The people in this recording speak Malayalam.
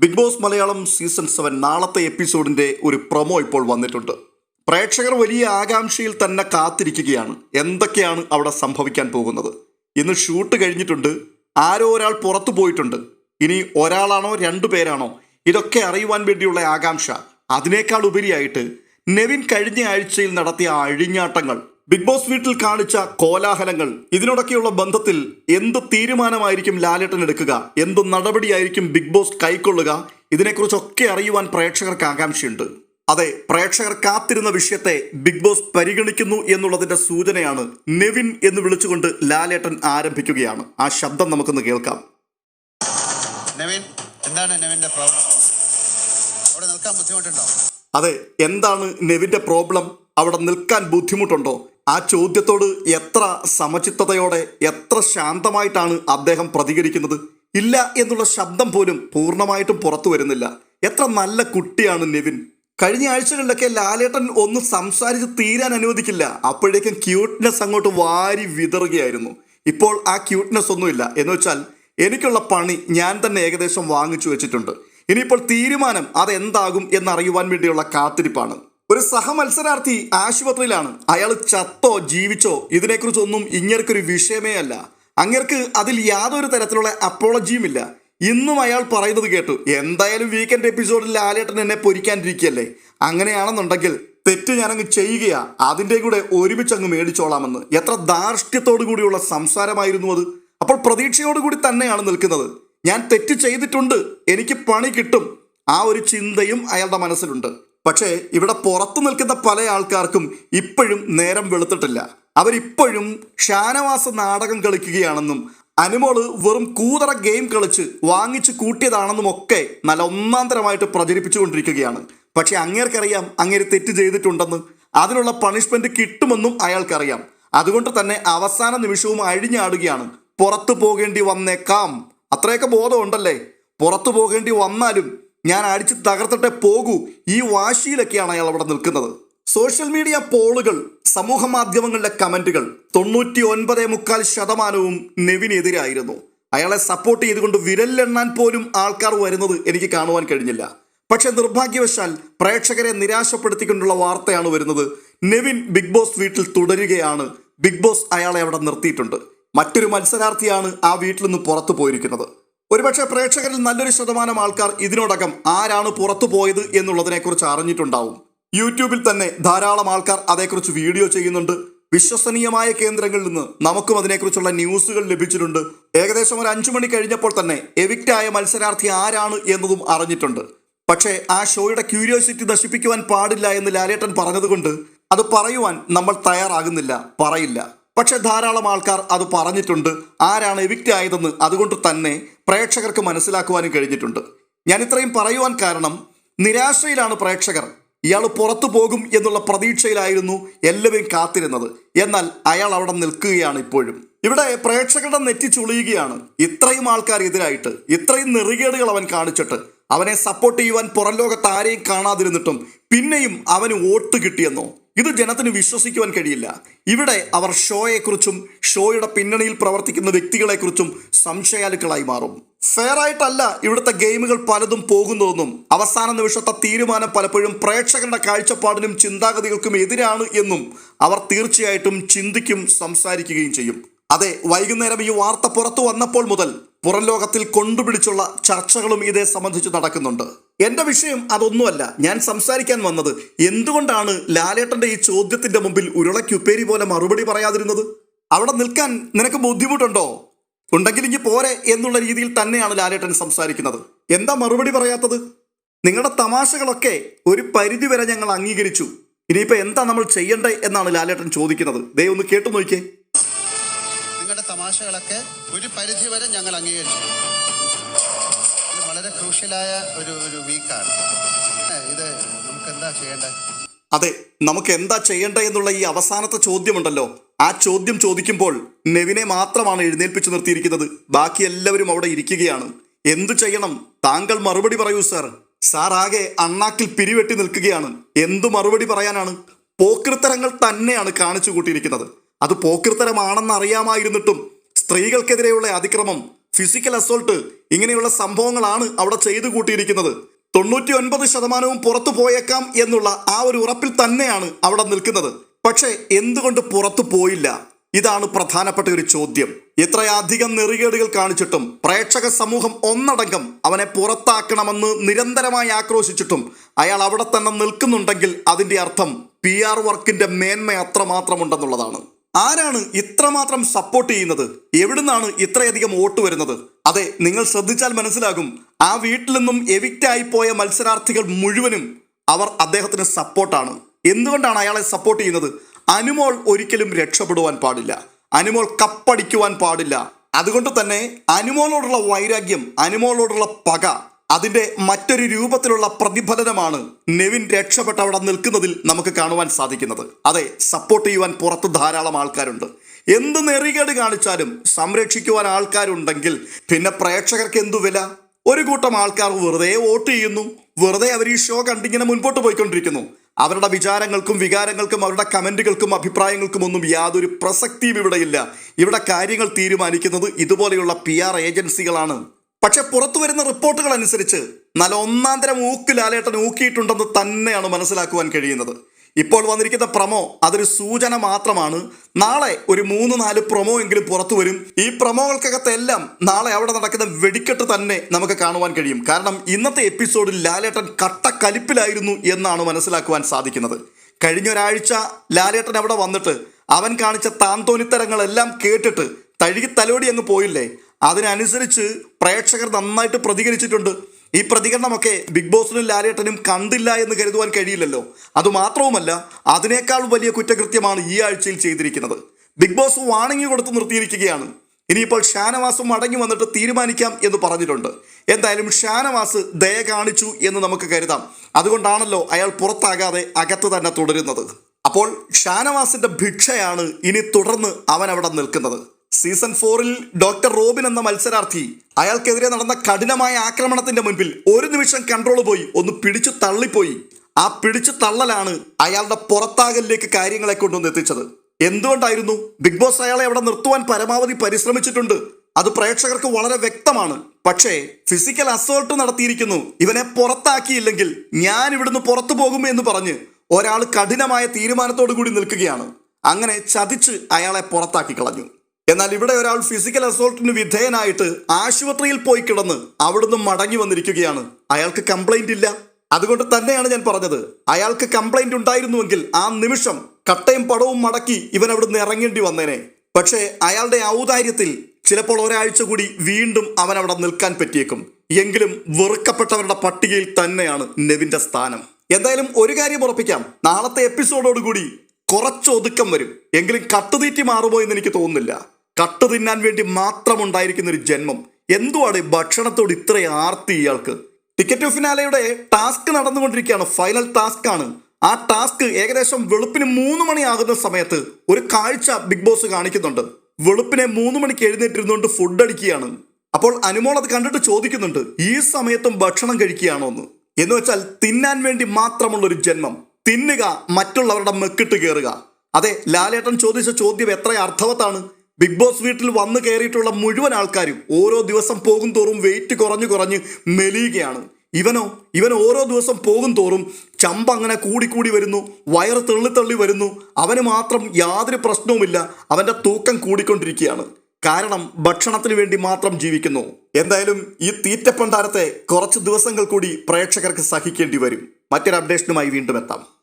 Big boss Malayalam season seven നാളത്തെ എപ്പിസോഡിന്റെ ഒരു പ്രൊമോ ഇപ്പോൾ വന്നിട്ടുണ്ട്. പ്രേക്ഷകർ വലിയ ആകാംക്ഷയിൽ തന്നെ കാത്തിരിക്കുകയാണ്. എന്തൊക്കെയാണ് അവിടെ സംഭവിക്കാൻ പോകുന്നത്? ഇന്ന് ഷൂട്ട് കഴിഞ്ഞിട്ടുണ്ട്. ആരോ ഒരാൾ പുറത്തു പോയിട്ടുണ്ട്. ഇനി ഒരാളാണോ രണ്ടു പേരാണോ? ഇതൊക്കെ അറിയുവാൻ വേണ്ടിയുള്ള ആകാംക്ഷ. അതിനേക്കാൾ ഉപരിയായിട്ട് നെവിൻ കഴിഞ്ഞ ആഴ്ചയിൽ നടത്തിയ അഴിഞ്ഞാട്ടങ്ങൾ ബിഗ് ബോസ് വീട്ടിൽ കാണിച്ച കോലാഹലങ്ങൾ ഇതിനോടൊക്കെയുള്ള ബന്ധത്തിൽ എന്ത് തീരുമാനമായിരിക്കും ലാലേട്ടൻ എടുക്കുക? എന്ത് നടപടിയായിരിക്കും ബിഗ് ബോസ് കൈക്കൊള്ളുക? ഇതിനെക്കുറിച്ചൊക്കെ അറിയുവാൻ പ്രേക്ഷകർക്ക് ആകാംക്ഷയുണ്ട്. അതെ പ്രേക്ഷകർ കാത്തിരുന്ന വിഷയത്തെ ബിഗ് ബോസ് പരിഗണിക്കുന്നു എന്നുള്ളതിന്റെ സൂചനയാണ് നെവിൻ എന്ന് വിളിച്ചുകൊണ്ട് ലാലേട്ടൻ ആരംഭിക്കുകയാണ്. ആ ശബ്ദം നമുക്കൊന്ന് കേൾക്കാം. നെവിൻ എന്താണ് പ്രോബ്ലം? അവിടെ നിൽക്കാൻ ബുദ്ധിമുട്ടുണ്ടോ? അതെ എന്താണ് നെവിന്റെ പ്രോബ്ലം? അവിടെ നിൽക്കാൻ ബുദ്ധിമുട്ടുണ്ടോ? ആ ചോദ്യത്തോട് എത്ര സമചിത്തതയോടെ എത്ര ശാന്തമായിട്ടാണ് അദ്ദേഹം പ്രതികരിക്കുന്നത്? ഇല്ല എന്നുള്ള ശബ്ദം പോലും പൂർണമായിട്ടും പുറത്തു വരുന്നില്ല. എത്ര നല്ല കുട്ടിയാണ് നെവിൻ. കഴിഞ്ഞ ആഴ്ചകളിലൊക്കെ ലാലേട്ടൻ ഒന്ന് സംസാരിച്ച് തീരാൻ അനുവദിക്കില്ല. അപ്പോഴേക്കും ക്യൂട്ട്നെസ് അങ്ങോട്ട് വാരി വിതറുകയായിരുന്നു. ഇപ്പോൾ ആ ക്യൂട്ട്നെസ് ഒന്നുമില്ല. എന്ന് വെച്ചാൽ എനിക്കുള്ള പണി ഞാൻ തന്നെ ഏകദേശം വാങ്ങിച്ചു വെച്ചിട്ടുണ്ട്. ഇനിയിപ്പോൾ തീരുമാനം അതെന്താകും എന്നറിയുവാൻ വേണ്ടിയുള്ള കാത്തിരിപ്പാണ്. ഒരു സഹമത്സരാർത്ഥി ആശുപത്രിയിലാണ്. അയാൾ ചത്തോ ജീവിച്ചോ ഇതിനെക്കുറിച്ചൊന്നും ഇങ്ങർക്കൊരു വിഷയമേ അല്ല. അങ്ങർക്ക് അതിൽ യാതൊരു തരത്തിലുള്ള അപ്പോളജിയും ഇല്ല ഇന്നും അയാൾ പറയുന്നത് കേട്ടു എന്തായാലും വീക്കെൻഡ് എപ്പിസോഡിൽ ലാലേട്ടൻ എന്നെ പൊരിക്കാനിരിക്കുകയല്ലേ അങ്ങനെയാണെന്നുണ്ടെങ്കിൽ തെറ്റ് ഞാനങ്ങ് ചെയ്യുകയാ. അതിന്റെ കൂടെ ഒരുമിച്ച് അങ്ങ് മേടിച്ചോളാമെന്ന്. എത്ര ധാർഷ്ട്യത്തോടു കൂടിയുള്ള സംസാരമായിരുന്നു അത്. അപ്പോൾ പ്രതീക്ഷയോടുകൂടി തന്നെയാണ് നിൽക്കുന്നത്. ഞാൻ തെറ്റ് ചെയ്തിട്ടുണ്ട്. എനിക്ക് പണി കിട്ടും. ആ ഒരു ചിന്തയും അയാളുടെ മനസ്സിലുണ്ട്. പക്ഷേ ഇവിടെ പുറത്തു നിൽക്കുന്ന പല ആൾക്കാർക്കും ഇപ്പോഴും നേരം വെളുത്തിട്ടില്ല. അവരിപ്പോഴും ഷാനവാസ നാടകം കളിക്കുകയാണെന്നും അനുമോൾ വെറും കൂതറ ഗെയിം കളിച്ച് വാങ്ങിച്ച് കൂട്ടിയതാണെന്നും ഒക്കെ നല്ല ഒന്നാന്തരമായിട്ട് പ്രചരിപ്പിച്ചുകൊണ്ടിരിക്കുകയാണ്. പക്ഷെ അങ്ങേർക്കറിയാം അങ്ങേര് തെറ്റ് ചെയ്തിട്ടുണ്ടെന്ന്. അതിനുള്ള പണിഷ്മെന്റ് കിട്ടുമെന്നും അയാൾക്കറിയാം. അതുകൊണ്ട് തന്നെ അവസാന നിമിഷവും അഴിഞ്ഞാടുകയാണ്. പുറത്തു പോകേണ്ടി വന്നേക്കാം. അത്രയൊക്കെ ബോധമുണ്ടല്ലേ? പുറത്തു പോകേണ്ടി വന്നാലും ഞാൻ അടിച്ച് തകർത്തിട്ടേ പോകൂ. ഈ വാശിയിലൊക്കെയാണ് അയാൾ അവിടെ നിൽക്കുന്നത്. സോഷ്യൽ മീഡിയ പോളുകൾ സമൂഹ മാധ്യമങ്ങളിലെ കമന്റുകൾ തൊണ്ണൂറ്റി ഒൻപത് മുക്കാൽ ശതമാനവും നെവിനെതിരായിരുന്നു. അയാളെ സപ്പോർട്ട് ചെയ്തുകൊണ്ട് വിരലിലെണ്ണാൻ പോലും ആൾക്കാർ വരുന്നത് എനിക്ക് കാണുവാൻ കഴിഞ്ഞില്ല. പക്ഷെ നിർഭാഗ്യവശാൽ പ്രേക്ഷകരെ നിരാശപ്പെടുത്തിക്കൊണ്ടുള്ള വാർത്തയാണ് വരുന്നത്. നെവിൻ ബിഗ് ബോസ് വീട്ടിൽ തുടരുകയാണ്. ബിഗ് ബോസ് അയാളെ അവിടെ നിർത്തിയിട്ടുണ്ട്. മറ്റൊരു മത്സരാർത്ഥിയാണ് ആ വീട്ടിൽ നിന്ന് പുറത്തു പോയിരിക്കുന്നത്. ഒരുപക്ഷെ പ്രേക്ഷകരിൽ നല്ലൊരു ശതമാനം ആൾക്കാർ ഇതിനോടകം ആരാണ് പുറത്തു പോയത് എന്നുള്ളതിനെക്കുറിച്ച് അറിഞ്ഞിട്ടുണ്ടാവും. യൂട്യൂബിൽ തന്നെ ധാരാളം ആൾക്കാർ അതേക്കുറിച്ച് വീഡിയോ ചെയ്യുന്നുണ്ട്. വിശ്വസനീയമായ കേന്ദ്രങ്ങളിൽ നിന്ന് നമുക്കും അതിനെക്കുറിച്ചുള്ള ന്യൂസുകൾ ലഭിച്ചിട്ടുണ്ട്. ഏകദേശം ഒരു അഞ്ചു മണി കഴിഞ്ഞപ്പോൾ തന്നെ എവിക്റ്റ് ആയ മത്സരാർത്ഥി ആരാണ് എന്നതും അറിഞ്ഞിട്ടുണ്ട്. പക്ഷേ ആ ഷോയുടെ ക്യൂരിയോസിറ്റി നശിപ്പിക്കുവാൻ പാടില്ല എന്ന് ലാലേട്ടൻ പറഞ്ഞതുകൊണ്ട് അത് പറയുവാൻ നമ്മൾ തയ്യാറാകുന്നില്ല പറയില്ല. പക്ഷെ ധാരാളം ആൾക്കാർ അത് പറഞ്ഞിട്ടുണ്ട്. ആരാണ് എവിക്റ്റ് ആയതെന്ന് അതുകൊണ്ട് തന്നെ പ്രേക്ഷകർക്ക് മനസ്സിലാക്കുവാനും കഴിഞ്ഞിട്ടുണ്ട്. ഞാൻ ഇത്രയും പറയുവാൻ കാരണം നിരാശയിലാണ് പ്രേക്ഷകർ. ഇയാൾ പുറത്തു പോകും എന്നുള്ള പ്രതീക്ഷയിലായിരുന്നു എല്ലാവരും കാത്തിരുന്നത്. എന്നാൽ അയാൾ അവിടെ നിൽക്കുകയാണ് ഇപ്പോഴും. ഇവിടെ പ്രേക്ഷകരുടെ നെറ്റി ചുളിയുകയാണ്. ഇത്രയും ആൾക്കാർ എതിരായിട്ട് ഇത്രയും നെറികേടുകൾ അവൻ കാണിച്ചിട്ട് അവനെ സപ്പോർട്ട് ചെയ്യുവാൻ പുറം ലോകത്ത് ആരെയും കാണാതിരുന്നിട്ടും പിന്നെയും അവന് വോട്ട് കിട്ടിയെന്നോ? ഇത് ജനത്തിന് വിശ്വസിക്കുവാൻ കഴിയില്ല. ഇവിടെ അവർ ഷോയെക്കുറിച്ചും ഷോയുടെ പിന്നണിയിൽ പ്രവർത്തിക്കുന്ന വ്യക്തികളെക്കുറിച്ചും സംശയാലുക്കളായി മാറും. ഫെയർ ആയിട്ടല്ല ഇവിടുത്തെ ഗെയിമുകൾ പലതും പോകുന്നതെന്നും അവസാന നിമിഷത്തെ തീരുമാനം പലപ്പോഴും പ്രേക്ഷകരുടെ കാഴ്ചപ്പാടിനും ചിന്താഗതികൾക്കും എതിരാണ് എന്നും അവർ തീർച്ചയായിട്ടും ചിന്തിക്കും സംസാരിക്കുകയും ചെയ്യും. അതെ വൈകുന്നേരം ഈ വാർത്ത പുറത്തു വന്നപ്പോൾ മുതൽ പുറം ലോകത്തിൽ കൊണ്ടുപിടിച്ചുള്ള ചർച്ചകളും ഇതേ സംബന്ധിച്ച് നടക്കുന്നുണ്ട്. എന്റെ വിഷയം അതൊന്നുമല്ല. ഞാൻ സംസാരിക്കാൻ വന്നത് എന്തുകൊണ്ടാണ് ലാലേട്ടന്റെ ഈ ചോദ്യത്തിന്റെ മുമ്പിൽ ഉരുളക്കുപ്പേരി പോലെ മറുപടി പറയാതിരുന്നത്? അവിടെ നിൽക്കാൻ നിനക്ക് ബുദ്ധിമുട്ടുണ്ടോ? ഉണ്ടെങ്കിൽ ഇനി പോരെ എന്നുള്ള രീതിയിൽ തന്നെയാണ് ലാലേട്ടൻ സംസാരിക്കുന്നത്. എന്താ മറുപടി പറയാത്തത്? നിങ്ങളുടെ തമാശകളൊക്കെ ഒരു പരിധി വരെ ഞങ്ങൾ അംഗീകരിച്ചു. ഇനിയിപ്പോൾ എന്താ നമ്മൾ ചെയ്യണ്ടേ എന്നാണ് ലാലേട്ടൻ ചോദിക്കുന്നത്. ദേ ഒന്ന് കേട്ടു നോക്കിയേ. തമാശകളൊക്കെ ഒരു പരിധിവരെ ഞങ്ങൾ അംഗീകരിച്ചു. വളരെ ക്രൂഷ്യലായ ഒരു ഒരു വീക്കാണ് ഇത് നമുക്ക് എന്താ ചെയ്യേണ്ടത് അതെ നമുക്ക് എന്താ ചെയ്യേണ്ടത് എന്നുള്ള ഈ അവസാനത്തെ ചോദ്യമുണ്ടല്ലോ. ആ ചോദ്യം ചോദിക്കുമ്പോൾ നെവിനെ മാത്രമാണ് എഴുന്നേൽപ്പിച്ചു നിർത്തിയിരിക്കുന്നത്. ബാക്കി എല്ലാവരും അവിടെ ഇരിക്കുകയാണ്. എന്തു ചെയ്യണം? താങ്കൾ മറുപടി പറയൂ സാർ. സാർ ആകെ അണ്ണാക്കിൽ പിരിവെട്ടി നിൽക്കുകയാണ്. എന്തു മറുപടി പറയാനാണ്? പോക്കൃത്തരങ്ങൾ തന്നെയാണ് കാണിച്ചു കൂട്ടിയിരിക്കുന്നത്. അത് പോക്കിർത്തരമാണെന്ന് അറിയാമായിരുന്നിട്ടും സ്ത്രീകൾക്കെതിരെയുള്ള അതിക്രമം ഫിസിക്കൽ അസോൾട്ട് ഇങ്ങനെയുള്ള സംഭവങ്ങളാണ് അവിടെ ചെയ്തു കൂട്ടിയിരിക്കുന്നത്. തൊണ്ണൂറ്റി ഒൻപത് ശതമാനവും പുറത്തു പോയേക്കാം എന്നുള്ള ആ ഒരു ഉറപ്പിൽ തന്നെയാണ് അവിടെ നിൽക്കുന്നത്. പക്ഷേ എന്തുകൊണ്ട് പുറത്തു പോയില്ല? ഇതാണ് പ്രധാനപ്പെട്ട ഒരു ചോദ്യം. ഇത്രയധികം നെറികേടുകൾ കാണിച്ചിട്ടും പ്രേക്ഷക സമൂഹം ഒന്നടങ്കം അവനെ പുറത്താക്കണമെന്ന് നിരന്തരമായി ആക്രോശിച്ചിട്ടും അയാൾ അവിടെ തന്നെ നിൽക്കുന്നുണ്ടെങ്കിൽ അതിന്റെ അർത്ഥം പി ആർ വർക്കിന്റെ മേന്മ അത്രമാത്രമുണ്ടെന്നുള്ളതാണ്. ആരാണ് ഇത്രമാത്രം സപ്പോർട്ട് ചെയ്യുന്നത്? എവിടുന്നാണ് ഇത്രയധികം വോട്ട് വരുന്നത്? അതെ നിങ്ങൾ ശ്രദ്ധിച്ചാൽ മനസ്സിലാകും. ആ വീട്ടിൽ നിന്നും എവിക്റ്റ് ആയി പോയ മത്സരാർത്ഥികൾ മുഴുവനും അവർ അദ്ദേഹത്തിന് സപ്പോർട്ടാണ് എന്തുകൊണ്ടാണ് അയാളെ സപ്പോർട്ട് ചെയ്യുന്നത്? അനുമോൾ ഒരിക്കലും രക്ഷപ്പെടുവാൻ പാടില്ല. അനുമോൾ കപ്പടിക്കുവാൻ പാടില്ല. അതുകൊണ്ട് തന്നെ അനുമോളോടുള്ള വൈരാഗ്യം അനുമോളോടുള്ള പക അതിന്റെ മറ്റൊരു രൂപത്തിലുള്ള പ്രതിഫലനമാണ് നെവിൻ രക്ഷപ്പെട്ട് അവിടെ നിൽക്കുന്നതിൽ നമുക്ക് കാണുവാൻ സാധിക്കുന്നത്. അതെ സപ്പോർട്ട് ചെയ്യുവാൻ പുറത്ത് ധാരാളം ആൾക്കാരുണ്ട്. എന്ത് നെറികേട് കാണിച്ചാലും സംരക്ഷിക്കുവാൻ ആൾക്കാരുണ്ടെങ്കിൽ പിന്നെ പ്രേക്ഷകർക്ക് എന്തു വില? ഒരു കൂട്ടം ആൾക്കാർ വെറുതെ വോട്ട് ചെയ്യുന്നു. വെറുതെ അവർ ഈ ഷോ കണ്ടിങ്ങനെ മുൻപോട്ട് പോയിക്കൊണ്ടിരിക്കുന്നു. അവരുടെ വിചാരങ്ങൾക്കും വികാരങ്ങൾക്കും അവരുടെ കമന്റുകൾക്കും അഭിപ്രായങ്ങൾക്കും ഒന്നും യാതൊരു പ്രസക്തിയും ഇവിടെയില്ല. ഇവിടെ കാര്യങ്ങൾ തീരുമാനിക്കുന്നത് ഇതുപോലെയുള്ള പി ഏജൻസികളാണ് പക്ഷെ പുറത്തു വരുന്ന റിപ്പോർട്ടുകൾ അനുസരിച്ച് നല്ല ഒന്നാം തരം ഊക്ക് ലാലേട്ടൻ ഊക്കിയിട്ടുണ്ടെന്ന് തന്നെയാണ് മനസ്സിലാക്കുവാൻ കഴിയുന്നത്. ഇപ്പോൾ വന്നിരിക്കുന്ന പ്രമോ അതൊരു സൂചന മാത്രമാണ്. നാളെ ഒരു മൂന്ന് നാല് പ്രൊമോ എങ്കിലും പുറത്തു വരും. ഈ പ്രൊമോകൾക്കകത്തെല്ലാം നാളെ അവിടെ നടക്കുന്ന വെടിക്കെട്ട് തന്നെ നമുക്ക് കാണുവാൻ കഴിയും. കാരണം ഇന്നത്തെ എപ്പിസോഡിൽ ലാലേട്ടൻ കട്ട കലിപ്പിലായിരുന്നു എന്നാണ് മനസ്സിലാക്കുവാൻ സാധിക്കുന്നത്. കഴിഞ്ഞ ഒരാഴ്ച ലാലേട്ടൻ അവിടെ വന്നിട്ട് അവൻ കാണിച്ച താന്തോനിത്തരങ്ങളെല്ലാം കേട്ടിട്ട് തഴുകി തലോടി അങ്ങ് പോയില്ലേ? അതിനനുസരിച്ച് പ്രേക്ഷകർ നന്നായിട്ട് പ്രതികരിച്ചിട്ടുണ്ട്. ഈ പ്രതികരണമൊക്കെ ബിഗ് ബോസിനും ലാലേട്ടനും കണ്ടില്ല എന്ന് കരുതുവാൻ കഴിയില്ലല്ലോ. അതുമാത്രവുമല്ല അതിനേക്കാൾ വലിയ കുറ്റകൃത്യമാണ് ഈ ആഴ്ചയിൽ ചെയ്തിരിക്കുന്നത്. ബിഗ് ബോസ് വാണിംഗ് കൊടുത്ത് നിർത്തിയിരിക്കുകയാണ്. ഇനിയിപ്പോൾ ഷാനവാസും മടങ്ങി വന്നിട്ട് തീരുമാനിക്കാം എന്ന് പറഞ്ഞിട്ടുണ്ട്. എന്തായാലും ഷാനവാസ് ദയ കാണിച്ചു എന്ന് നമുക്ക് കരുതാം. അതുകൊണ്ടാണല്ലോ അയാൾ പുറത്താകാതെ അകത്ത് തന്നെ തുടരുന്നത്. അപ്പോൾ ഷാനവാസിന്റെ ഭിക്ഷയാണ് ഇനി തുടർന്ന് അവൻ അവിടെ നിൽക്കുന്നത്. സീസൺ ഫോറിൽ ഡോക്ടർ റോബിൻ എന്ന മത്സരാർത്ഥി അയാൾക്കെതിരെ നടന്ന കഠിനമായ ആക്രമണത്തിന്റെ മുൻപിൽ ഒരു നിമിഷം കൺട്രോൾ പോയി. ഒന്ന് പിടിച്ചു തള്ളിപ്പോയി. ആ പിടിച്ചു തള്ളലാണ് അയാളുടെ പുറത്താകലിലേക്ക് കാര്യങ്ങളെ കൊണ്ടുവന്ന് എത്തിച്ചത്. എന്തുകൊണ്ടായിരുന്നു? ബിഗ് ബോസ് അയാളെ അവിടെ നിർത്തുവാൻ പരമാവധി പരിശ്രമിച്ചിട്ടുണ്ട്. അത് പ്രേക്ഷകർക്ക് വളരെ വ്യക്തമാണ്. പക്ഷേ ഫിസിക്കൽ അസോൾട്ട് നടത്തിയിരിക്കുന്നു. ഇവനെ പുറത്താക്കിയില്ലെങ്കിൽ ഞാൻ ഇവിടുന്ന് പുറത്തു പോകും എന്ന് പറഞ്ഞ് ഒരാൾ കഠിനമായ തീരുമാനത്തോടു കൂടി നിൽക്കുകയാണ്. അങ്ങനെ ചതിച്ച് അയാളെ പുറത്താക്കി കളഞ്ഞു. എന്നാൽ ഇവിടെ ഒരാൾ ഫിസിക്കൽ അസോൾട്ടിന് വിധേയനായിട്ട് ആശുപത്രിയിൽ പോയി കിടന്ന് അവിടുന്ന് മടങ്ങി വന്നിരിക്കുകയാണ്. അയാൾക്ക് കംപ്ലൈന്റ് ഇല്ല. അതുകൊണ്ട് തന്നെയാണ് ഞാൻ പറഞ്ഞത്. അയാൾക്ക് കംപ്ലൈന്റ് ഉണ്ടായിരുന്നുവെങ്കിൽ ആ നിമിഷം കട്ടയും പടവും മടക്കി ഇവൻ അവിടുന്ന് ഇറങ്ങേണ്ടി വന്നേനെ. പക്ഷേ അയാളുടെ ഔദാര്യത്തിൽ ചിലപ്പോൾ ഒരാഴ്ച കൂടി വീണ്ടും അവൻ അവിടെ നിൽക്കാൻ പറ്റിയേക്കും. എങ്കിലും വെറുക്കപ്പെട്ടവരുടെ പട്ടികയിൽ തന്നെയാണ് നെവിന്റെ സ്ഥാനം. എന്തായാലും ഒരു കാര്യം ഉറപ്പിക്കാം. നാളത്തെ എപ്പിസോഡോടുകൂടി കുറച്ച് ഒതുക്കം വരും. എങ്കിലും കട്ടുതീറ്റി മാറുമോ എന്ന് എനിക്ക് തോന്നുന്നില്ല. കട്ട് തിന്നാൻ വേണ്ടി മാത്രം ഉണ്ടായിരിക്കുന്ന ഒരു ജന്മം. എന്തുവാണ് ഭക്ഷണത്തോട് ഇത്ര ആർത്തി ഇയാൾക്ക്? ടിക്കറ്റ് ഫിനാലയുടെ ടാസ്ക് നടന്നുകൊണ്ടിരിക്കുകയാണ്. ഫൈനൽ ടാസ്ക് ആണ് ആ ടാസ്ക് ഏകദേശം വെളുപ്പിന് മൂന്ന് മണിയാകുന്ന സമയത്ത് ഒരു കാഴ്ച ബിഗ് ബോസ് കാണിക്കുന്നുണ്ട്. വെളുപ്പിനെ മൂന്ന് മണിക്ക് എഴുന്നേറ്റിരുന്നുകൊണ്ട് ഫുഡ് അടിക്കുകയാണ്. അപ്പോൾ അനുമോൾ അത് കണ്ടിട്ട് ചോദിക്കുന്നുണ്ട് ഈ സമയത്തും ഭക്ഷണം കഴിക്കുകയാണോ എന്ന് എന്ന് വെച്ചാൽ തിന്നാൻ വേണ്ടി മാത്രമുള്ള ഒരു ജന്മം. തിന്നുക മറ്റുള്ളവരുടെ മെക്കിട്ട് കയറുക അതെ ലാലേട്ടൻ ചോദിച്ച ചോദ്യം എത്ര അർത്ഥവത്താണ്? ബിഗ് ബോസ് വീട്ടിൽ വന്നു കയറിയിട്ടുള്ള മുഴുവൻ ആൾക്കാരും ഓരോ ദിവസം പോകും തോറും വെയിറ്റ് കുറഞ്ഞു കുറഞ്ഞ് മെലിയുകയാണ്. ഇവനോ ഇവൻ ഓരോ ദിവസം പോകും തോറും ചമ്പ അങ്ങനെ കൂടിക്കൂടി വരുന്നു വയറ് തള്ളി തള്ളി വരുന്നു. അവന് മാത്രം യാതൊരു പ്രശ്നവുമില്ല അവന്റെ തൂക്കം കൂടിക്കൊണ്ടിരിക്കുകയാണ്. കാരണം ഭക്ഷണത്തിന് വേണ്ടി മാത്രം ജീവിക്കുന്നു. എന്തായാലും ഈ തീറ്റപ്പണ്ടാരത്തെ കുറച്ച് ദിവസങ്ങൾ കൂടി പ്രേക്ഷകർക്ക് സഹിക്കേണ്ടി വരും. മറ്റൊരു അപ്ഡേഷനുമായി വീണ്ടും എത്താം.